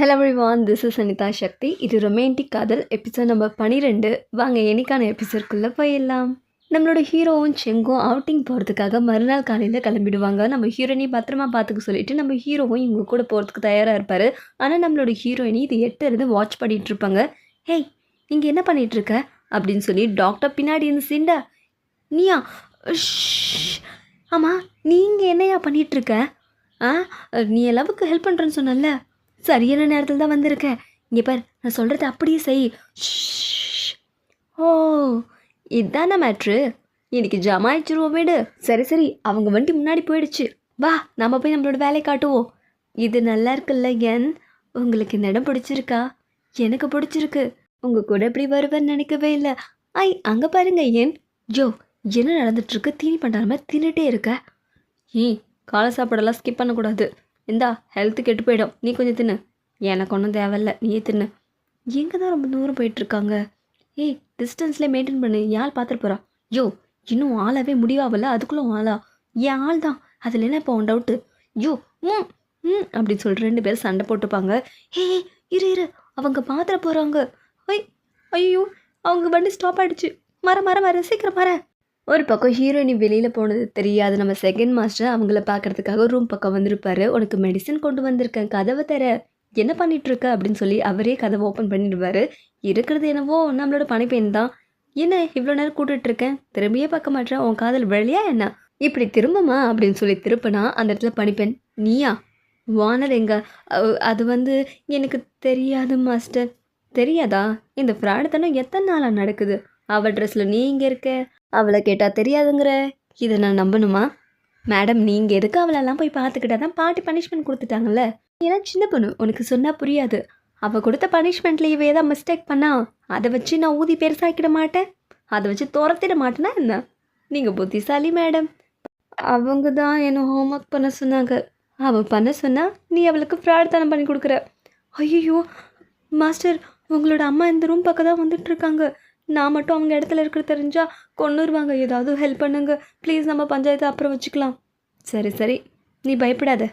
Hello everyone this is Anitha Sakthi இது romantic காதல் episode number பன்னிரெண்டு வாங்க என்னைக்கான எபிசோட்குள்ளே போயிடலாம். நம்மளோட ஹீரோவும் செங்கும் அவுட்டிங் போகிறதுக்காக மறுநாள் காலையில் கிளம்பிடுவாங்க. நம்ம ஹீரோயினி பத்திரமா பார்த்துக்க சொல்லிட்டு நம்ம ஹீரோவும் இவங்க கூட போகிறதுக்கு தயாராக இருப்பார். ஆனால் நம்மளோட ஹீரோயினி இது எட்டு இருந்து வாட்ச் பண்ணிகிட்டு இருப்பாங்க. ஹேய் இங்கே என்ன பண்ணிகிட்ருக்க அப்படின்னு சொல்லி டாக்டர் பின்னாடி இருந்து சிண்டா நீயா? ஆமாம் நீங்கள் என்னையா பண்ணிகிட்ருக்க ஆ நீ எல்லாவுக்கு ஹெல்ப் பண்ணுறேன்னு சொன்னல சரியான நேரத்தில் தான் வந்திருக்கேன் இங்கே பார் நான் சொல்கிறத அப்படியே செய். ஓ இதான மேட்ரு இன்னைக்கு ஜமாயிச்சிருவோம் வீடு. சரி சரி அவங்க வண்டி முன்னாடி போயிடுச்சு. வா நம்ம போய் நம்மளோட வேலையை காட்டுவோம். இது நல்லா இருக்குல்ல என் உங்களுக்கு இந்த இடம் பிடிச்சிருக்கா? எனக்கு பிடிச்சிருக்கு. உங்கள் கூட இப்படி வருவேன்னு நினைக்கவே இல்லை. ஐ அங்கே பாருங்க ஏன்? ஜோ என்ன நடந்துட்டுருக்கு தீனி பண்ணுறாம தின்னுட்டே இருக்க. ஈ காலை சாப்பாடெல்லாம் ஸ்கிப் பண்ணக்கூடாது. இந்தா ஹெல்த்து கெட்டு போயிடும். நீ கொஞ்சம் தின்னு. எனக்கு ஒன்றும் தேவையில்ல. நீயே தின்னு. எங்கே தான் ரொம்ப தூரம் போயிட்டுருக்காங்க? ஏய் டிஸ்டன்ஸ்லேயே மெயின்டைன் பண்ணு. யாழ் பார்த்துட்டு போகிறா யோ இன்னும் ஆளாவே முடிவாகல? அதுக்குள்ளே ஆளா? என் ஆள் தான். அதில் என்ன இப்போ உன் டவுட்டு யோ ம் ம் அப்படின்னு சொல்லிட்டு ரெண்டு பேரும் சண்டை போட்டுப்பாங்க. ஹே இரு இரு. அவங்க பார்த்துட போகிறாங்க ஐய் ஐயோ அவங்க வண்டி ஸ்டாப் ஆகிடுச்சு மர மர மர. சீக்கிரம் மர ஒரு பக்கம் ஹீரோயினி வெளியில் போனது தெரியாது. நம்ம செகண்ட் மாஸ்டர் அவங்கள பார்க்கறதுக்காக ரூம் பக்கம் வந்திருப்பாரு. உனக்கு மெடிசன் கொண்டு வந்திருக்கேன். கதவை தர. என்ன பண்ணிட்டு இருக்க அப்படின்னு சொல்லி அவரே கதவை ஓப்பன் பண்ணிடுவாரு. இருக்கிறது என்னவோ நம்மளோட பணிப்பெண் தான். என்ன இவ்வளோ நேரம் கூட்டுட்ருக்கேன் இருக்கேன் திரும்பியே பார்க்க மாட்டேன் உன் காதல் வழியா என்ன? இப்படி திரும்புமா? அப்படின்னு சொல்லி திருப்பினா அந்த இடத்துல பணிப்பெண் நீயா? வானர் எங்க? அது வந்து எனக்கு தெரியாது மாஸ்டர் தெரியாதா? இந்த ஃப்ராடுத்தனம் எத்தனை நாளாக நடக்குது? அவள் ட்ரெஸ்ஸில் நீ இங்கே இருக்க? அவளை கேட்டால் தெரியாதுங்கிற. இதை நான் நம்பணுமா? மேடம் நீங்கள் எதுக்கு அவளெல்லாம் போய் பார்த்துக்கிட்டா தான் பாட்டி பனிஷ்மெண்ட் கொடுத்துட்டாங்கல்ல? ஏன்னா சின்ன பொண்ணு உனக்கு சொன்னால் புரியாது. அவள் கொடுத்த பனிஷ்மெண்ட்டில் இவ ஏதாவது மிஸ்டேக் பண்ணா அதை வச்சு நான் ஊதி பெருசாக்கிட மாட்டேன்? அதை வச்சு துரத்திட மாட்டேன்னா என்ன? நீங்கள் புத்திசாலி மேடம் அவங்க தான் என்ன ஹோம்ஒர்க் பண்ண சொன்னாங்க. அவள் பண்ண சொன்னா நீ அவளுக்கு ஃப்ராட் தனம் பண்ணி கொடுக்குற. ஐயோ மாஸ்டர் உங்களோட அம்மா இந்த ரூம் பக்கம் தான் வந்துட்டு இருக்காங்க. நான் மட்டும் அவங்க இடத்துல இருக்கிற தெரிஞ்சா கொண்டுருவாங்க ஏதாவது ஹெல்ப் பண்ணுங்க. ப்ளீஸ் நம்ம பஞ்சாயத்தை அப்புறம் வச்சுக்கலாம். சரி சரி. நீ பயப்படாத.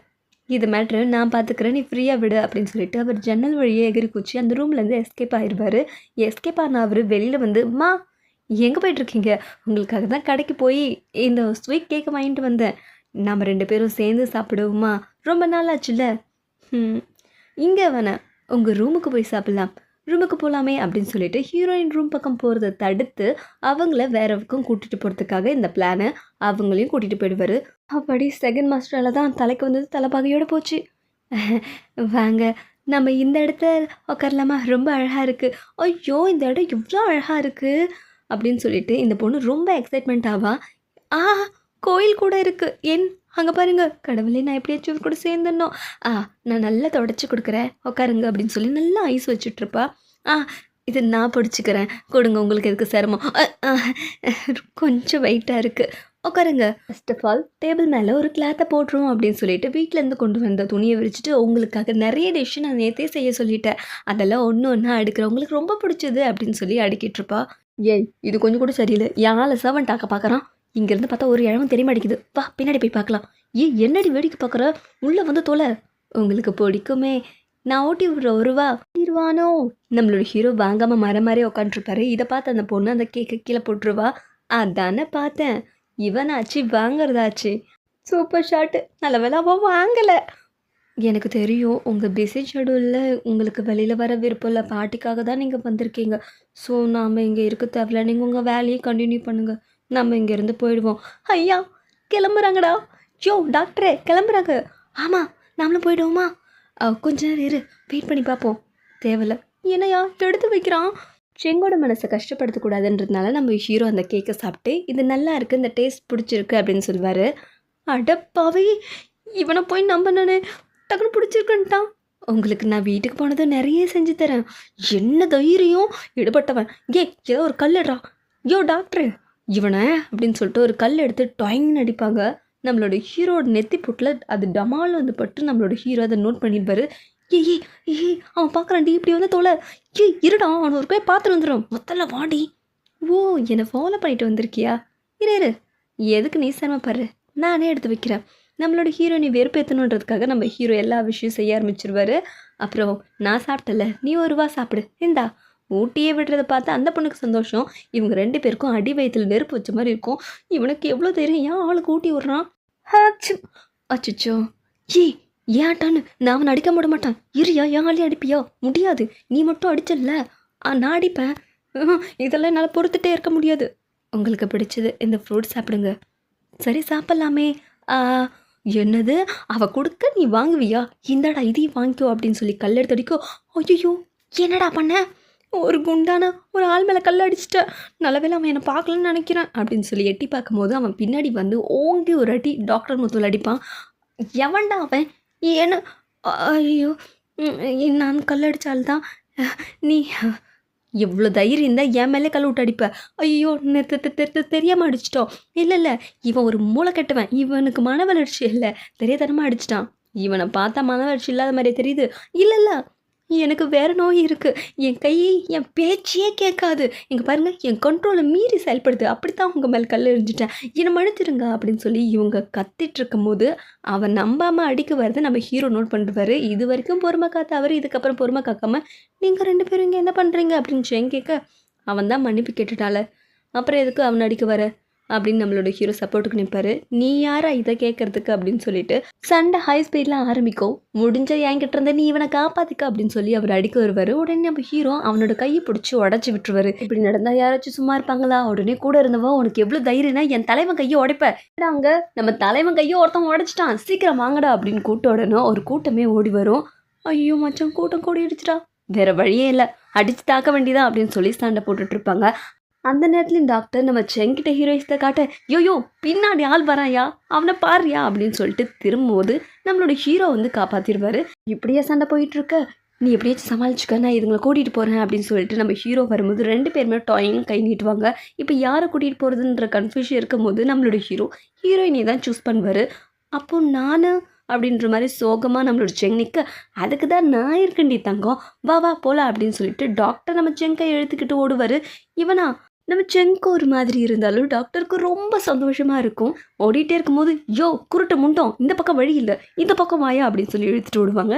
இது மேட்ரு நான் பார்த்துக்கிறேன் நீ ஃப்ரீயாக விடு அப்படின்னு சொல்லிட்டு அவர் ஜன்னல் வழியே எகிரி குச்சி அந்த ரூம்லேருந்து எஸ்கேப் ஆயிடுவார் எஸ்கேப் ஆன அவர் வெளியில் வந்து மா எங்கே போயிட்டுருக்கீங்க உங்களுக்காக தான் கடைக்கு போய் இந்த ஸ்வீட் கேக்கை வாங்கிட்டு வந்தேன். நம்ம ரெண்டு பேரும் சேர்ந்து சாப்பிடுவோமா? ரொம்ப நாள் ஆச்சுல்ல? ம் இங்கே வேணாம் உங்கள் ரூமுக்கு போய் சாப்பிட்லாம். ரூமுக்கு போகலாமே அப்படின்னு சொல்லிட்டு ஹீரோயின் ரூம் பக்கம் போகிறத தடுத்து அவங்கள வேறவுக்கும் கூட்டிகிட்டு போகிறதுக்காக இந்த பிளானை அவங்களையும் கூட்டிகிட்டு போயிடுவார். அப்படி செகண்ட் மாஸ்டரால் தான் தலைக்கு வந்தது தலைப்பாகையோடு போச்சு. வாங்க நம்ம இந்த இடத்த உட்காரலாமா ரொம்ப அழகாக இருக்குது ஐயோ இந்த இடம் இவ்வளோ அழகாக இருக்குது அப்படின்னு சொல்லிட்டு இந்த பொண்ணு ரொம்ப எக்ஸைட்மெண்ட் ஆவா. ஆ கோயில் கூட இருக்குது என் அங்கே பாருங்கள் கடவுளே நான் எப்படியாச்சும் இவர் கூட சேர்ந்துடணும். ஆ நான் நல்லா தொடச்சி கொடுக்குறேன். உட்காருங்க அப்படின்னு சொல்லி நல்லா ஐஸ் வச்சுட்ருப்பா ஆ இது நான் பிடிச்சிக்கிறேன். கொடுங்க உங்களுக்கு எதுக்கு சிரமம்? கொஞ்சம் வெயிட்டாக இருக்குது உட்காருங்க. ஃபஸ்ட் ஆஃப் ஆல் டேபிள் மேலே ஒரு கிளாத்தை போட்டுருவோம் அப்படின்னு சொல்லிட்டு வீட்டிலேருந்து கொண்டு வந்த துணியை விரிச்சிட்டு உங்களுக்காக நிறைய டிஷ்ஷு நான் நேற்றே செய்ய சொல்லிட்டேன். அதெல்லாம் ஒன்று ஒன்றா அடுக்கிறேன் உங்களுக்கு ரொம்ப பிடிச்சது அப்படின்னு சொல்லி அடுக்கிட்டு இருப்பா ஏய் இது கொஞ்சம் கூட சரியில்லை. யாழை சவன் டாக்க பார்க்குறான். இங்கேருந்து பார்த்தா ஒரு இழவும் தெரிய மாட்டேங்குது வா பின்னாடி போய் பார்க்கலாம். ஏ என்னடி வேடிக்கை பார்க்குற? உள்ளே வந்து தொலை. உங்களுக்கு பிடிக்குமே. நான் ஓட்டி விடுற ஒரு ரூபா நம்மளோட ஹீரோ வாங்காமல் மர மாதிரி உட்காந்துருப்பாரு இதை பார்த்து அந்த பொண்ணு அந்த கேக்கை கீழே போட்டுருவா. அதானே பார்த்தேன். இவனாச்சு வாங்குறதாச்சு. சூப்பர் ஷாட்டு நல்ல வேலை அவன் வாங்கலை. எனக்கு தெரியும் உங்கள் பிஸி ஷெடியூலில் உங்களுக்கு வெளியில் வர விருப்பம் இல்லை. பாட்டிக்காக தான் நீங்கள் வந்திருக்கீங்க. ஸோ நாம் இங்கே இருக்க தேவையில்ல. நீங்கள் உங்கள் வேலையை கண்டினியூ பண்ணுங்கள் நம்ம இங்கேருந்து போயிடுவோம். ஐயா கிளம்புறாங்கடா. யோ டாக்டரே கிளம்புறாங்க. ஆமாம் நாமளும் போயிடுவோமா? கொஞ்ச நேரம் இரு. வெயிட் பண்ணி பார்ப்போம். தேவையில்ல. என்னையா எடுத்து வைக்கிறான். செங்கோட மனசை கஷ்டப்படுத்தக்கூடாதுன்றதுனால நம்ம ஹீரோ அந்த கேக்கை சாப்பிட்டு இது நல்லா இருக்குது இந்த டேஸ்ட் பிடிச்சிருக்கு அப்படின்னு சொல்லுவார். அடப்பாவே இவனை போய் நம்பினானே. டக்குனு பிடிச்சிருக்குன்ட்டான். உங்களுக்கு நான் வீட்டுக்கு போனதை நிறைய செஞ்சு தரேன். என்ன தைரியம்? ஈடுபட்டவன் ஏ ஏதோ ஒரு கல்லுடா யோ டாக்டரு. இவனை அப்படின்னு சொல்லிட்டு ஒரு கல் எடுத்து டாயிங்னு அடிப்பாங்க. நம்மளோட ஹீரோட நெத்தி புட்டில் அது டமால் வந்து பட்டு நம்மளோட ஹீரோ அதை நோட் பண்ணியிருப்பாரு ஏய் ஏய் ஏய் அவன் பார்க்குறான்டி இப்படி வந்து தோலை. ஏய் இருடா அவன் ஒரு போய் பார்த்துட்டு வந்துடும் மொத்தல வாடி. ஓ என்னை ஃபாலோ பண்ணிட்டு வந்திருக்கியா? இரு இரு. எதுக்கு நீ சிரமப்படுற நானே எடுத்து வைக்கிறேன். நம்மளோட ஹீரோயினை வெறுப்பேற்றணுன்றதுக்காக நம்ம ஹீரோ எல்லா விஷயம் செய்ய ஆரம்பிச்சிருவாரு. அப்புறம் நான் சாப்பிட்டல நீ ஒரு ரூபா சாப்பிடு. இந்தா. ஊட்டியே விடுறத பார்த்து அந்த பொண்ணுக்கு சந்தோஷம். இவங்க ரெண்டு பேருக்கும் அடி வயித்துல நெருப்பு வச்ச மாதிரி இருக்கும். இவனுக்கு எவ்வளோ தெரியும்? ஏன் அவளுக்கு ஊட்டி விட்றான்? ஹாச்சு அச்சோ ஏ ஏன்ட்டான்னு நான் அவனை அடிக்க விட மாட்டான். இருயா என் ஆளே அடிப்பியா? முடியாது. நீ மட்டும் அடிச்சல்ல. ஆ, நான் அடிப்பேன். இதெல்லாம் என்னால் பொறுத்துட்டே இருக்க முடியாது. உங்களுக்கு பிடிச்சது இந்த ஃப்ரூட் சாப்பிடுங்க. சரி சாப்பிட்லாமே. ஆ, என்னது? அவ கொடுக்க நீ வாங்குவியா? இந்தாடா இதையும் வாங்கிக்கோ அப்படின்னு சொல்லி கல் எடுத்து அடிக்கோ. ஐயோ என்னடா பண்ண? ஒரு குண்டான? ஒரு ஆள் மேலே கல் அடிச்சிட்ட? நல்லவேளை அவன் என்னை பார்க்கலன்னு நினைக்கிறேன் அப்படின்னு சொல்லி எட்டி பார்க்கும்போது அவன் பின்னாடி வந்து ஓங்கி ஒரு அடி டாக்டர் முத்துல அடிப்பான். எவன்டா அவன்? ஏன்னு ஐயோ நான் கல் அடித்தால்தான் நீ எவ்வளோ தைரியம் இருந்தால் என் மேலே கல் விட்டு அடிப்ப. ஐயோ தெரியாமல் அடிச்சிட்டோம் இல்லை இல்லை இவன் ஒரு மூளை கெட்டவன். இவனுக்கு மன வளர்ச்சி இல்லை. தெரியாதனமாக அடிச்சிட்டான். இவனை பார்த்தா மன வளர்ச்சி இல்லாத மாதிரியே தெரியுது. இல்லை இல்லை எனக்கு வேறு நோய் இருக்குது என் கை என் பேச்சையே கேட்காது. இங்கே பாருங்கள் என் கண்ட்ரோலை மீறி செயல்படுது. அப்படித்தான் உங்கள் மேலே கல் எறிஞ்சிட்டேன். என்னை மன்னிச்சிருங்க அப்படின்னு சொல்லி இவங்க கத்திட்டு இருக்கும்போது அவன் நம்பாமல் அடிக்க வரதை நம்ம ஹீரோ நோட் பண்ணுவார் இது வரைக்கும் பொறுமை காத்த அவர் இதுக்கப்புறம் பொறுமை காக்காமல் நீங்கள் ரெண்டு பேரும் இங்கே என்ன பண்ணுறீங்க அப்படின்னு சொல்லி கேட்க அவன் தான் மன்னிப்பு கேட்டுட்டால அப்புறம் எதுக்கு அவன் அடிக்க வர? அப்படின்னு நம்மளோட ஹீரோ சப்போர்ட்டுக்கு நிற்பாரு நீ யாரா இதை கேட்கறதுக்கு அப்படின்னு சொல்லிட்டு சண்டை ஹை ஸ்பீடில் ஆரம்பிக்கும். முடிஞ்ச என்கிட்ட இருந்த நீ இவனை காப்பாத்திக்க அப்படின்னு சொல்லி அவர் அடிக்க வருவார். உடனே நம்ம ஹீரோ அவனோட கையை பிடிச்சி உடச்சி விட்டுருவாரு. இப்படி நடந்தா யாராச்சும் சும்மா இருப்பாங்களா? உடனே கூட இருந்தவன் உனக்கு எவ்வளோ தைரியம்னா என் தலைவன் கையை உடைப்ப. அங்க? நம்ம தலைவன் கையை ஒருத்தன் உடைச்சிட்டான். சீக்கிரம் வாங்கடா. அப்படின்னு கூட்ட உடனே ஒரு கூட்டமே ஓடி வரும். ஐயோ மச்சான் கூட்டம் கூடி அடிச்சிட்டா வேற வழியே இல்லை. அடிச்சு தாக்க வேண்டியதா அப்படின்னு சொல்லி சண்டை போட்டுட்டு இருப்பாங்க. அந்த நேரத்துலையும் டாக்டர் நம்ம செங்கிட்ட ஹீரோயிஸ்தை காட்ட யோயோ பின்னாடி ஆள் வராயா அவனை பாருயா அப்படின்னு சொல்லிட்டு திரும்பும்போது நம்மளோட ஹீரோ வந்து காப்பாற்றிடுவாரு இப்படியே சண்டை போயிட்டு இருக்க நீ எப்படியாச்சும் சமாளிச்சுக்க நான் இதுங்களை கூட்டிகிட்டு போகிறேன் அப்படின்னு சொல்லிட்டு நம்ம ஹீரோ வரும்போது ரெண்டு பேருமே டாயிங் கை நீட்டுவாங்க. இப்போ யாரை கூட்டிகிட்டு போகிறதுன்ற கன்ஃபியூஷன் இருக்கும்போது நம்மளோட ஹீரோ ஹீரோயினை தான் சூஸ் பண்ணுவார். அப்போ நான் அப்படின்ற மாதிரி சோகமாக நம்மளோட செங் நிற்க அதுக்கு தான் நான் இருக்கண்டி தங்கம் வா வா போகலாம் அப்படின்னு சொல்லிட்டு டாக்டர் நம்ம செங்கை எழுத்துக்கிட்டு ஓடுவார். இவனா நம்ம செங்க்கு ஒரு மாதிரி இருந்தாலும் டாக்டருக்கு ரொம்ப சந்தோஷமாக இருக்கும். ஓடிட்டே இருக்கும்போது யோ குருட்டு முண்டோம் இந்த பக்கம் வழி இல்லை இந்த பக்கம் வாயா அப்படின்னு சொல்லி இழுத்துட்டு விடுவாங்க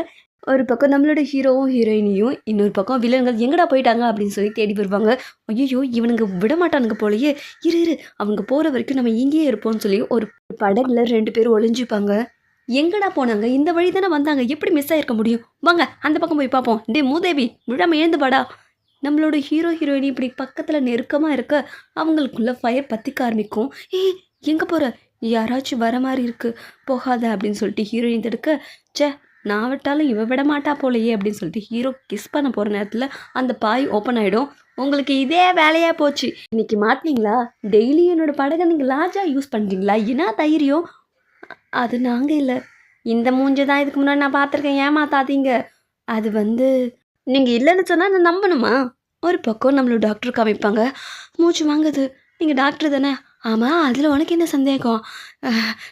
ஒரு பக்கம் நம்மளோட ஹீரோவும் ஹீரோயினியும் இன்னொரு பக்கம் வில்லன்கள் எங்கடா போயிட்டாங்க அப்படின்னு சொல்லி தேடி வருவாங்க. ஐயோ இவனுங்க விட மாட்டானுங்க போலயே இரு இரு அவங்க போகிற வரைக்கும் நம்ம இங்கேயே இருப்போம்னு சொல்லி ஒரு படகுல ரெண்டு பேரும் ஒளிஞ்சுப்பாங்க. எங்கடா போனாங்க? இந்த வழி தானே வந்தாங்க? எப்படி மிஸ் ஆகிருக்க முடியும்? வாங்க அந்த பக்கம் போய் பார்ப்போம். டே மூதேவி விழாம எழுந்து பாடா நம்மளோட ஹீரோ ஹீரோயின் இப்படி பக்கத்தில் நெருக்கமாக இருக்க அவங்களுக்குள்ள ஃபயர் பற்றிக்க ஆரம்பிக்கும். ஏய் எங்கே போகிற யாராச்சும் வர மாதிரி இருக்கு. போகாத அப்படின்னு சொல்லிட்டு ஹீரோயின் தடுக்க ச்சே நான் விட்டாலும் இவ விட மாட்டா போலையே அப்படின்னு சொல்லிட்டு ஹீரோ கிஸ் பண்ண போகிற நேரத்தில் அந்த பாய் ஓப்பன் ஆகிடும் உங்களுக்கு இதே வேலையாக போச்சு. இன்னைக்கு மாட்டினீங்களா டெய்லி என்னோட படகை நீங்கள் லாஜாக யூஸ் பண்ணுறீங்களா என்ன தைரியம்? அது நாங்கள் இல்லை. இந்த மூஞ்சை தான் இதுக்கு முன்னாடி நான் பார்த்துருக்கேன். ஏமாத்தாதீங்க. அது வந்து நீங்கள் இல்லைன்னு சொன்னால் நான் நம்பணுமா? ஒரு பக்கம் நம்மளோட டாக்டர் காமிப்பாங்க. மூச்சு வாங்குது. நீங்கள் டாக்டர் தானே? ஆமாம் அதில் உனக்கு என்ன சந்தேகம்?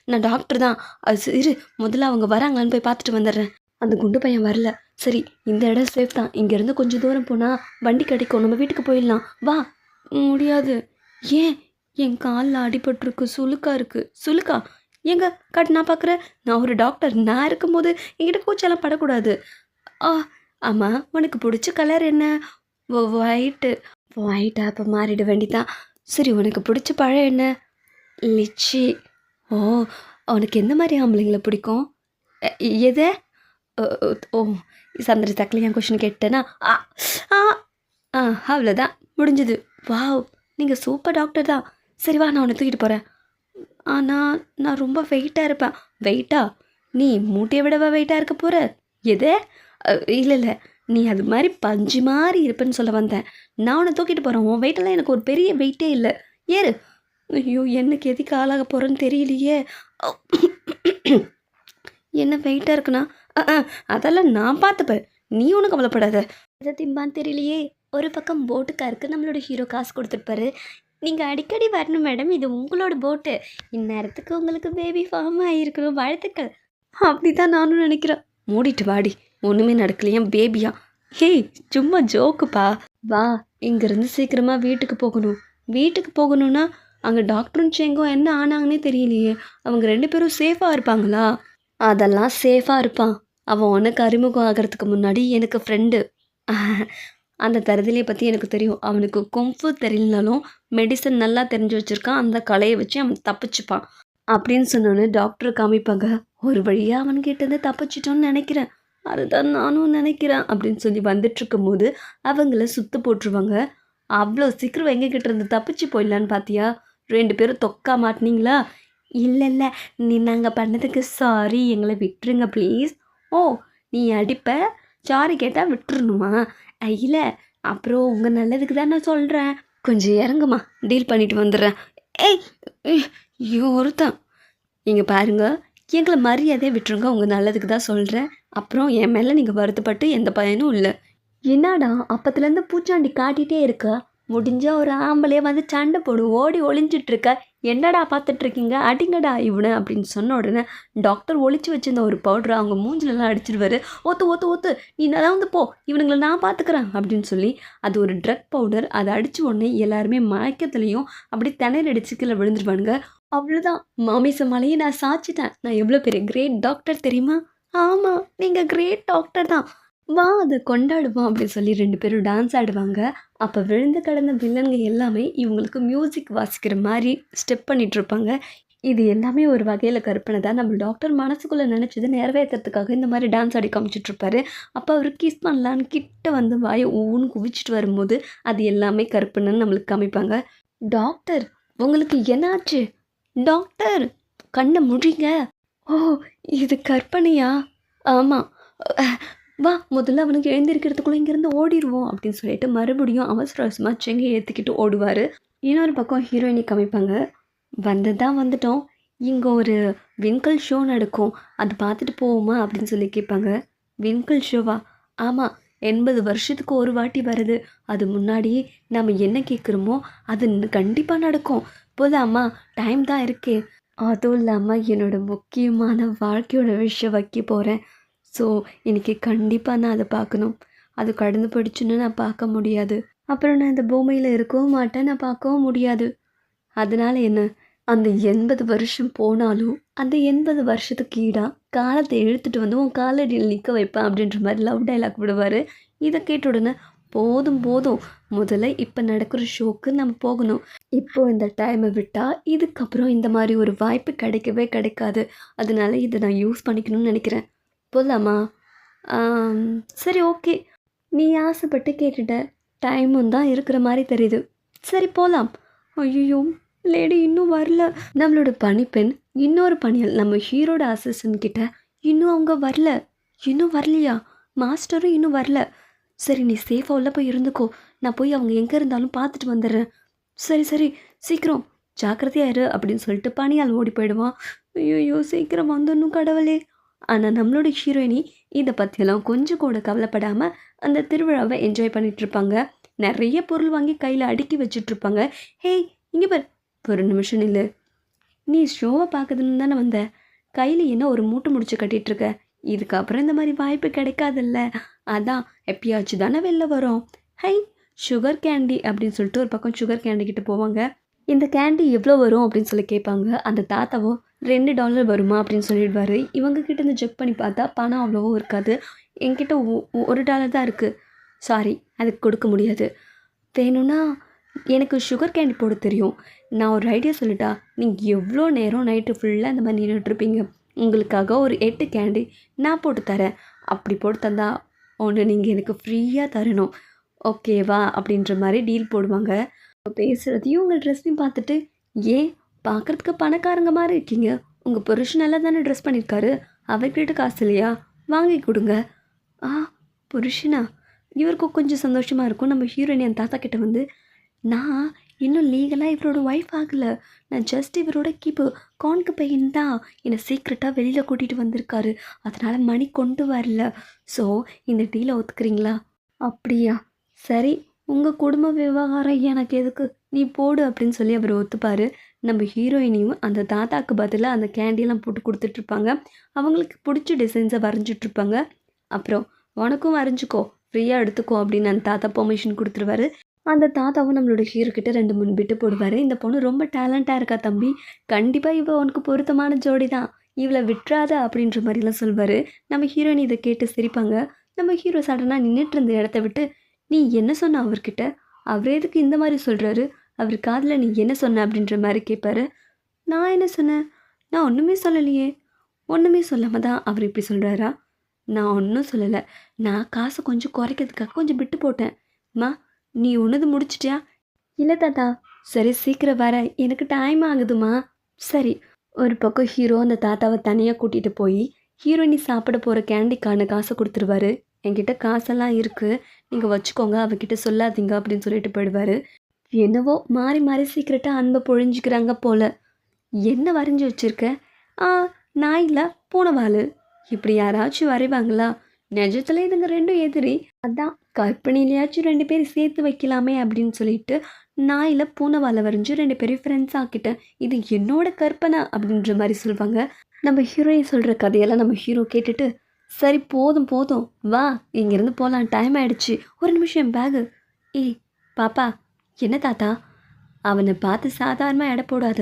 நான் டாக்டர் தான். அது சரி, இரு முதல்ல அவங்க வராங்களான்னு போய் பார்த்துட்டு வந்துடுறேன். அந்த குண்டு பையன் வரல. சரி இந்த இடம் சேஃப் தான். இங்கேருந்து கொஞ்சம் தூரம் போனால் வண்டி கிடைக்கும். நம்ம வீட்டுக்கு போயிடலாம். வா. முடியாது. ஏன்? என் காலில் அடிபட்டிருக்கு. சுளுக்கா இருக்குது சுழுக்கா எங்க காட்டு நான் பார்க்குறேன். நான் ஒரு டாக்டர் நான் இருக்கும்போது என்கிட்ட கூச்செல்லாம் படக்கூடாது. ஆ ஆமாம் உனக்கு பிடிச்ச கலர் என்ன? ஒயிட்டு ஒயிட்டாக இப்போ மாறிட வேண்டிதான். சரி உனக்கு பிடிச்ச பழம் என்ன? லிச்சி. ஓ உனக்கு எந்த மாதிரி ஆம்பளைங்களை பிடிக்கும்? எதே? ஓ, ஓ, ஓ சந்திர தக்கல என் கொஷின் கேட்டேன்னா ஆ ஆ ஆ அவ்வளோதான் முடிஞ்சது. வாவ் நீங்கள் சூப்பர் டாக்டர் தான். சரி வா நான் உன்னை தூக்கிட்டு போகிறேன் ஆனால் நான் ரொம்ப வெயிட்டாக இருப்பேன். வெயிட்டா நீ மூட்டையை விடவா வெயிட்டாக இருக்க போகிற எது? இல்லை இல்லை. நீ அது மாதிரி பஞ்சு மாதிரி இருப்பேன்னு சொல்ல வந்தேன். நான் உன்னை தூக்கிட்டு போகிறேன் உன் வெயிட்டெல்லாம் எனக்கு ஒரு பெரிய வெயிட்டே இல்லை. ஏறு. ஐயோ எனக்கு எதுக்கு ஆளாக போகிறேன்னு தெரியலையே. என்ன வெயிட்டாக இருக்குண்ணா அதெல்லாம் நான் பார்த்துப்பேன். நீ ஒன்றும் கவலைப்படாத. எதை திம்பான்னு தெரியலையே. ஒரு பக்கம் போட்டுக்காருக்கு நம்மளோட ஹீரோ காசு கொடுத்துருப்பாரு. நீங்கள் அடிக்கடி வரணும் மேடம் இது உங்களோட போட்டு இந்நேரத்துக்கு உங்களுக்கு பேபி ஃபார்ம் ஆகிருக்கணும் வாழ்த்துக்கள். அப்படி தான் நானும் நினைக்கிறேன். மூடிட்டு வாடி. ஒன்றுமே நடக்கலையா பேபியா ஹே சும்மா ஜோக்குப்பா வா இங்கேருந்து சீக்கிரமாக வீட்டுக்கு போகணும். வீட்டுக்கு போகணும்னா அங்கே டாக்டரும் செங்கும் என்ன ஆனாங்கன்னே தெரியலையே. அவங்க ரெண்டு பேரும் சேஃபாக இருப்பாங்களா? அதெல்லாம் சேஃபாக இருப்பான். அவன் உனக்கு அறிமுகம் ஆகிறதுக்கு முன்னாடி எனக்கு ஃப்ரெண்டு அந்த தருதலையை பற்றி எனக்கு தெரியும். அவனுக்கு கொம்பு தெரியலனாலும் மெடிசன் நல்லா தெரிஞ்சு வச்சுருக்கான். அந்த கலையை வச்சு அவன் தப்பிச்சுப்பான். அப்படின்னு சொன்னோன்னே டாக்டர் காமிப்பாங்க. ஒரு வழியாக அவன்கிட்ட இருந்து தப்பிச்சிட்டோன்னு நினைக்கிறேன். அதுதான் நானும் நினைக்கிறேன் அப்படின்னு சொல்லி வந்துட்டுருக்கும் போது அவங்கள சுத்து போட்டுருவாங்க. அவ்வளோ சீக்கிரம் எங்ககிட்ட இருந்து தப்பிச்சு போயிடலான்னு பார்த்தியா ரெண்டு பேரும் தொக்கா மாட்டினீங்களா? இல்லை இல்லை. நீ நாங்கள் பண்ணதுக்கு சாரி எங்களை விட்டுருங்க ப்ளீஸ் ஓ நீ அடிப்ப? சாரி கேட்டால் விட்டுறணுமா? இல்லை. அப்புறம் உங்கள் நல்லதுக்கு தான் நான் சொல்கிறேன் கொஞ்சம் இறங்குமா? டீல் பண்ணிட்டு வந்துடுறேன். ஏய் ஐயோ ஒருத்தன். இங்கே பாருங்க. எங்களை மரியாதையை விட்டுருங்க. உங்கள் நல்லதுக்கு தான் சொல்கிறேன் அப்புறம் என் மேலே நீங்கள் வருத்தப்பட்டு எந்த பயனும் இல்லை. என்னடா அப்பத்துலேருந்து பூச்சாண்டி காட்டிகிட்டே இருக்க? முடிஞ்ச ஒரு ஆம்பளையே வந்து சண்டை போடு ஓடி ஒளிஞ்சிட்ருக்க. என்னடா பார்த்துட்ருக்கீங்க அடிங்கடா இவனு அப்படின்னு சொன்ன உடனே டாக்டர் ஒழிச்சு வச்சிருந்த ஒரு பவுடர் அவங்க மூஞ்சிலலாம் அடிச்சிடுவாரு ஓத்து ஓத்து ஓத்து நீ நல்லா வந்து போ இவனுங்களை நான் பார்த்துக்கிறேன் அப்படின்னு சொல்லி அது ஒரு ட்ரக் பவுடர் அதை அடித்த உடனே எல்லாருமே மயக்கத்துலேயும் அப்படி திணறி அடிச்சு கீழே விழுந்துருவானுங்க. அவ்வளோதான் மாமிச மலையை நான் சாச்சிட்டேன் நான் எவ்வளோ பெரிய கிரேட் டாக்டர் தெரியுமா? ஆமாம் நீங்கள் கிரேட் டாக்டர் தான். வா அதை கொண்டாடுவோம் அப்படின்னு சொல்லி ரெண்டு பேரும் டான்ஸ் ஆடுவாங்க. அப்போ விழுந்து கிடந்த வில்லன்கள் எல்லாமே இவங்களுக்கு மியூசிக் வாசிக்கிற மாதிரி ஸ்டெப் பண்ணிகிட்ருப்பாங்க இது எல்லாமே ஒரு வகையில் கற்பனை தான். நம்ம டாக்டர் மனசுக்குள்ளே நினச்சது நிறைவேற்றுறதுக்காக இந்த மாதிரி டான்ஸ் ஆடி காமிச்சிட்டு இருப்பாரு. அப்போ அவர் கிஸ் பண்ணலான்னு கிட்ட வந்து வாயை ஊன்னு குவிச்சிட்டு வரும்போது அது எல்லாமே கற்பனைன்னு நம்மளுக்கு காமிப்பாங்க. டாக்டர் உங்களுக்கு என்னாச்சு? டாக்டர் கண்ணை முடிங்க ஓ இது கற்பனையா? ஆமாம் வா முதல்ல அவனுக்கு எழுந்திருக்கிறதுக்குள்ளே இங்கேருந்து ஓடிடுவோம் அப்படின்னு சொல்லிட்டு மறுபடியும் அவசர அவசரமாக செங்கை ஏற்றிக்கிட்டு ஓடுவார். இன்னொரு பக்கம் ஹீரோயினி காமிப்பாங்க வந்து தான் வந்துட்டோம். இங்கே ஒரு விண்கல் ஷோ நடக்கும். அது பார்த்துட்டு போவோமா? அப்படின்னு சொல்லி கேட்பாங்க. விண்கல் ஷோவா ஆமாம் எண்பது வருஷத்துக்கு ஒரு வாட்டி வருது. அது முன்னாடி நம்ம என்ன கேட்குறோமோ அது கண்டிப்பாக நடக்கும். போதாம்மா டைம் தான் இருக்கே. அதுவும் இல்லாமல் என்னோடய முக்கியமான வாழ்க்கையோட விஷயம் வைக்க போகிறேன் ஸோ இன்றைக்கி கண்டிப்பாக நான் அதை பார்க்கணும். அது கடந்து போயிடுச்சுன்னு நான் பார்க்க முடியாது. அப்புறம் நான் இந்த பூமியில் இருக்கவும் மாட்டேன். நான் பார்க்கவும் முடியாது. அதனால் என்ன? அந்த எண்பது வருஷம் போனாலும் அந்த எண்பது வருஷத்துக்கு ஈடாக காலத்தை இழுத்துட்டு வந்து உன் காலடியில் நிற்க வைப்பேன் அப்படின்ற மாதிரி லவ் டைலாக் விடுவார் இதை கேட்ட உடனே போதும் போதும். முதல்ல இப்போ நடக்கிற ஷோக்கு நம்ம போகணும். இப்போ இந்த டைமை விட்டால் இதுக்கப்புறம் இந்த மாதிரி ஒரு வாய்ப்பு கிடைக்கவே கிடைக்காது. அதனால இதை நான் யூஸ் பண்ணிக்கணும்னு நினைக்கிறேன். போகலாமா சரி ஓகே நீ ஆசைப்பட்டு கேட்டுட்ட டைமும் தான் இருக்கிற மாதிரி தெரியுது. சரி போகலாம் ஐயோ லேடி இன்னும் வரல. நம்மளோட பணிப்பெண் இன்னொரு பணியல் நம்ம ஹீரோட அசிஸ்டன்ட் கிட்ட இன்னும் அவங்க வரல. இன்னும் வரலையா? மாஸ்டரும் இன்னும் வரல. சரி நீ சேஃபாக உள்ள போய் இருந்துக்கோ. நான் போய் அவங்க எங்கே இருந்தாலும் பார்த்துட்டு வந்துடுறேன். சரி சரி சீக்கிரம். ஜாக்கிரதையாக இரு அப்படின்னு சொல்லிட்டு பணியால் ஓடி போயிடுவான். ஐயோ சீக்கிரம் வந்துடணும் கடவுளே. ஆனால் நம்மளோட ஹீரோயினி இதை பற்றியெல்லாம் கொஞ்சம் கூட கவலைப்படாமல் அந்த திருவிழாவை என்ஜாய் பண்ணிகிட்ருப்பாங்க இருப்பாங்க. நிறைய பொருள் வாங்கி கையில் அடுக்கி வச்சுட்ருப்பாங்க ஹேய் இங்கே பார். ஒரு நிமிஷம் இல்லை நீ ஷோவை பார்க்குதுன்னு தானே வந்த? கையில் என்ன ஒரு மூட்டை முடிச்சு கட்டிகிட்ருக்க இதுக்கப்புறம் இந்த மாதிரி வாய்ப்பு கிடைக்காதுல்ல. அதான் எப்பயாச்சும் தானே வெளில வரும். ஹை சுகர் கேண்டி அப்படின்னு சொல்லிட்டு ஒரு பக்கம் சுகர் கேண்டி கிட்ட போவாங்க. இந்த கேண்டி எவ்வளோ வரும் அப்படின்னு சொல்லி கேட்பாங்க. அந்த தாத்தாவோ ரெண்டு டாலர் வருமா? அப்படின்னு சொல்லிடுவார். இவங்க கிட்ட இருந்து செக் பண்ணி பார்த்தா பணம் அவ்வளவோ இருக்காது. என்கிட்ட ஒ- ஒரு டாலர் தான் இருக்குது சாரி அதுக்கு கொடுக்க முடியாது. வேணும்னா எனக்கு சுகர் கேண்டி போட தெரியும். நான் ஒரு ஐடியா சொல்லிட்டா நீங்கள் எவ்வளோ நேரம் நைட்டு ஃபுல்லாக இந்த மாதிரி நின்றுட்டுருப்பீங்க உங்களுக்காக ஒரு எட்டு கேண்டி நான் போட்டு தரேன். அப்படி போட்டு தந்தால் ஒன்று நீங்கள் எனக்கு ஃப்ரீயாக தரணும். ஓகேவா அப்படின்ற மாதிரி டீல் போடுவாங்க. பேசுகிறதையும் உங்கள் ட்ரெஸ்ஸையும் பார்த்துட்டு ஏன் பார்க்குறதுக்கு பணக்காரங்க மாதிரி இருக்கீங்க? உங்கள் புருஷன் நல்லா தானே ட்ரெஸ் பண்ணியிருக்காரு அவர்கிட்ட காசு இல்லையா? வாங்கி கொடுங்க. ஆ புருஷனா? இவருக்கும் கொஞ்சம் சந்தோஷமாக இருக்கும். நம்ம ஹீரோயின் என் தாத்தா கிட்ட வந்து நான் இன்னும் லீகலாக இவரோட ஒய்ஃப் ஆகலை. நான் ஜஸ்ட் இவரோட கீப்பு கான்கு பையன் தான். என்னை சீக்ரெட்டாக வெளியில் கூட்டிகிட்டு வந்திருக்காரு. அதனால் மணி கொண்டு வரல. ஸோ இந்த டீலை ஒத்துக்கிறீங்களா? அப்படியா. சரி உங்கள் குடும்ப விவகாரம் எனக்கு எதுக்கு? நீ போடு அப்படின்னு சொல்லி அவர் ஒத்துப்பார். நம்ம ஹீரோயினையும் அந்த தாத்தாக்கு பதிலாக அந்த கேண்டியெல்லாம் போட்டு கொடுத்துட்ருப்பாங்க அவங்களுக்கு பிடிச்ச டிசைன்ஸை வரைஞ்சிட்ருப்பாங்க அப்புறம் உனக்கும் வரைஞ்சிக்கோ. ஃப்ரீயாக எடுத்துக்கோ அப்படின்னு அந்த தாத்தா பெர்மிஷன் கொடுத்துருவாரு. அந்த தாத்தாவும் நம்மளோட ஹீரோ கிட்ட ரெண்டு மூணு பிட்டு போடுவார். இந்த பொண்ணு ரொம்ப டேலண்ட்டாக இருக்கா தம்பி? கண்டிப்பாக இவள் உனக்கு பொருத்தமான ஜோடி தான் இவளை விட்டுறாத அப்படின்ற மாதிரிலாம் சொல்வார். நம்ம ஹீரோயின் இதை கேட்டு சிரிப்பாங்க. நம்ம ஹீரோ சடனாக நின்றுட்டு இருந்த இடத்த விட்டு நீ என்ன சொன்ன அவர்கிட்ட? அவர் எதுக்கு இந்த மாதிரி சொல்கிறாரு அவர் காதில் நீ என்ன சொன்ன? அப்படின்ற மாதிரி கேட்பாரு நான் என்ன சொன்னேன்? நான் ஒன்றுமே சொல்லலையே. ஒன்றுமே சொல்லாமல் தான் அவர் இப்படி சொல்கிறாரா நான் ஒன்றும் சொல்லலை. நான் காசை கொஞ்சம் குறைக்கிறதுக்காக கொஞ்சம் விட்டு போட்டேன். மா நீ ஒன்றுது முடிச்சிட்டியா? இல்லை தாத்தா. சரி சீக்கிரம் வர. எனக்கு டைம் ஆகுதுமா சரி. ஒரு பக்கம் ஹீரோ அந்த தாத்தாவை தனியாக கூட்டிகிட்டு போய் ஹீரோயினி சாப்பிட போகிற கேண்டிக்கான காசை கொடுத்துருவாரு. என்கிட்ட காசெல்லாம் இருக்குது நீங்கள் வச்சுக்கோங்க. அவகிட்ட சொல்லாதீங்க அப்படின்னு சொல்லிட்டு போயிடுவார். என்னவோ மாறி மாறி சீக்கிரட்டாக அன்பை பொழிஞ்சிக்கிறாங்க போல. என்ன வரைஞ்சி வச்சுருக்க? ஆ நாயில் பூனைவால் இப்படி யாராச்சும் வரைவாங்களா? நிஜத்துல இதுங்க ரெண்டும் எதிரி. அதான். கற்பனையிலையாச்சும் ரெண்டு பேரும் சேர்த்து வைக்கலாமே அப்படின்னு சொல்லிட்டு நாயில் பூனைவாலை வரைஞ்சி ரெண்டு பேரும் ஃப்ரெண்ட்ஸ் ஆக்கிட்டேன். இது என்னோட கற்பனை அப்படின்ற மாதிரி சொல்லுவாங்க நம்ம ஹீரோயின் சொல்கிற கதையெல்லாம் நம்ம ஹீரோ கேட்டுட்டு சரி போதும் போதும். வா இங்கேருந்து போகலாம் டைம் ஆகிடுச்சு ஒரு நிமிஷம் பேகு ஏய் பாப்பா என்ன தாத்தா? அவனை பார்த்து சாதாரணமாக எடை போடாத.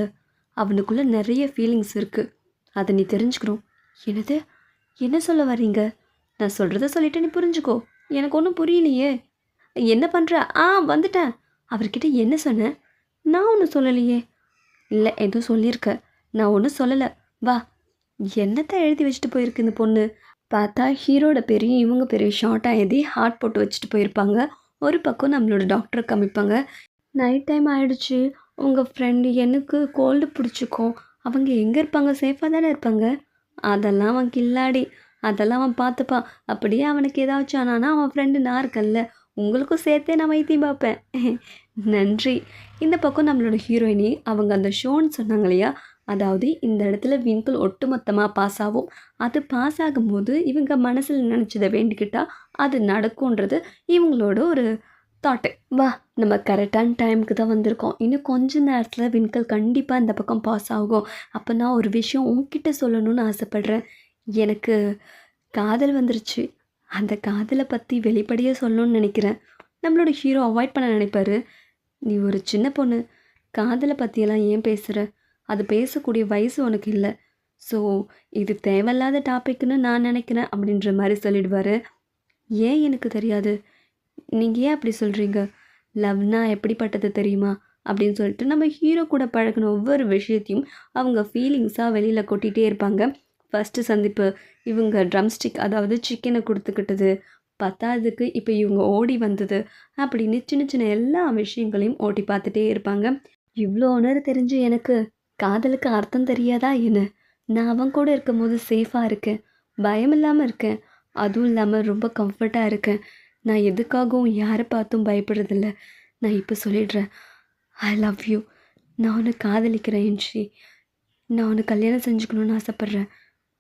அவனுக்குள்ளே நிறைய ஃபீலிங்ஸ் இருக்குது அதை நீ தெரிஞ்சுக்கணும். என்னது? என்ன சொல்ல வர்றீங்க? நான் சொல்கிறத சொல்லிட்டு நீ புரிஞ்சுக்கோ. எனக்கு ஒன்றும் புரியலையே. என்ன பண்ணுற ஆ வந்துட்டேன். அவர்கிட்ட என்ன சொன்னேன்? நான் ஒன்றும் சொல்லலையே. இல்லை எதுவும் சொல்லியிருக்க. நான் ஒன்றும் சொல்லலை. வா. என்னத்தை எழுதி வச்சுட்டு போயிருக்கு இந்த பொண்ணு? பார்த்தா ஹீரோட பேரையும் இவங்க பேரையும் ஷார்ட்டாக எழுதி ஹார்ட் போட்டு வச்சுட்டு போயிருப்பாங்க. ஒரு பக்கம் நம்மளோட டாக்டரை காமிப்பாங்க. நைட் டைம் ஆகிடுச்சு உங்கள் ஃப்ரெண்டு எனக்கு கோல்டு பிடிச்சிக்கும். அவங்க எங்கே இருப்பாங்க? சேஃபாக தானே இருப்பாங்க? அதெல்லாம் அவன் கில்லாடி. அதெல்லாம் அவன் பார்த்துப்பான். அப்படியே அவனுக்கு ஏதாச்சும் ஆனானா அவன் ஃப்ரெண்டு நான் இருக்கேன்ல. உங்களுக்கும் சேர்த்தே நான் வைத்தியம் பார்ப்பேன். நன்றி. இந்த பக்கம் நம்மளோட ஹீரோயினி அவங்க அந்த ஷோன்னு சொன்னாங்க இல்லையா? அதாவது இந்த இடத்துல விங்கிள் ஒட்டுமொத்தமாக பாஸ் ஆகும். அது பாஸ் ஆகும்போது இவங்க மனசில் நினச்சதை வேண்டிக்கிட்டால் அது நடக்கும்ன்றது இவங்களோட ஒரு தாட்டு வா நம்ம கரெக்டான டைமுக்கு தான் வந்திருக்கோம். இன்னும் கொஞ்ச நேரத்தில் விண்கல் கண்டிப்பாக இந்த பக்கம் பாஸ் ஆகும். அப்போ நான் ஒரு விஷயம் உங்ககிட்ட சொல்லணும்னு ஆசைப்பட்றேன். எனக்கு காதல் வந்துருச்சு. அந்த காதலை பற்றி வெளிப்படையாக சொல்லணும்னு நினைக்கிறேன். நம்மளோட ஹீரோ அவாய்ட் பண்ண நினைப்பாரு. நீ ஒரு சின்ன பொண்ணு காதலை பற்றியெல்லாம் ஏன் பேசுகிற அது பேசக்கூடிய வயசு உனக்கு இல்லை. ஸோ இது தேவையில்லாத டாபிக்னு நான் நினைக்கிறேன் அப்படின்ற மாதிரி சொல்லிடுவார். ஏன் எனக்கு தெரியாது? நீங்கள் ஏன் அப்படி சொல்கிறீங்க லவ்னா எப்படிப்பட்டது தெரியுமா? அப்படின்னு சொல்லிட்டு நம்ம ஹீரோ கூட பழகின ஒவ்வொரு விஷயத்தையும் அவங்க ஃபீலிங்ஸாக வெளியில் கொட்டிகிட்டே இருப்பாங்க. ஃபஸ்ட்டு சந்திப்பு இவங்க ட்ரம்ஸ்டிக் அதாவது சிக்கனை கொடுத்துக்கிட்டது. பத்தாததுக்கு இப்போ இவங்க ஓடி வந்தது அப்படின்னு சின்ன சின்ன எல்லா விஷயங்களையும் ஓட்டி பார்த்துட்டே இருப்பாங்க. இவ்வளோ உணர தெரிஞ்சு எனக்கு காதலுக்கு அர்த்தம் தெரியாதா என்ன? நான் அவன் கூட இருக்கும் போது சேஃபாக இருக்கேன். பயம் இல்லாமல் இருக்கேன். அதுவும் இல்லாமல் ரொம்ப கம்ஃபர்ட்டாக இருக்கேன். நான் எதுக்காகவும் யாரை பார்த்தும் பயப்படுறதில்ல. நான் இப்போ சொல்லிடுறேன். ஐ லவ் யூ நான் உன்னை காதலிக்கிறேன் என்ஷி நான் உன்னை கல்யாணம் செஞ்சுக்கணுன்னு ஆசைப்பட்றேன்.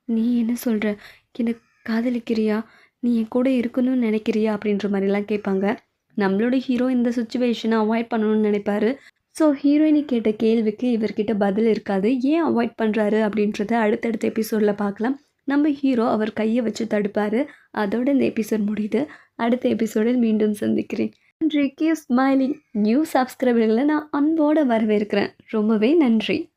நீ என்ன சொல்கிற என்னை காதலிக்கிறியா? நீ என் கூட இருக்கணும்னு நினைக்கிறியா? அப்படின்ற மாதிரிலாம் கேட்பாங்க. நம்மளோட ஹீரோ இந்த சுச்சுவேஷனை அவாய்ட் பண்ணணும்னு நினைப்பாரு. ஸோ ஹீரோயினி கேட்ட கேள்விக்கு இவர்கிட்ட பதில் இருக்காது. ஏன் அவாய்ட் பண்ணுறாரு அப்படின்றத அடுத்தடுத்த எபிசோடில் பார்க்கலாம். நம்ம ஹீரோ அவர் கையை வச்சு தடுப்பார். அதோட இந்த எபிசோட் முடியுது. அடுத்த எபிசோடில் மீண்டும் சந்திக்கிறேன். நன்றி. கீவ் ஸ்மைலிங் நியூ சப்ஸ்கிரைபர்களை நான் அன்போடு வரவேற்கிறேன். ரொம்பவே நன்றி.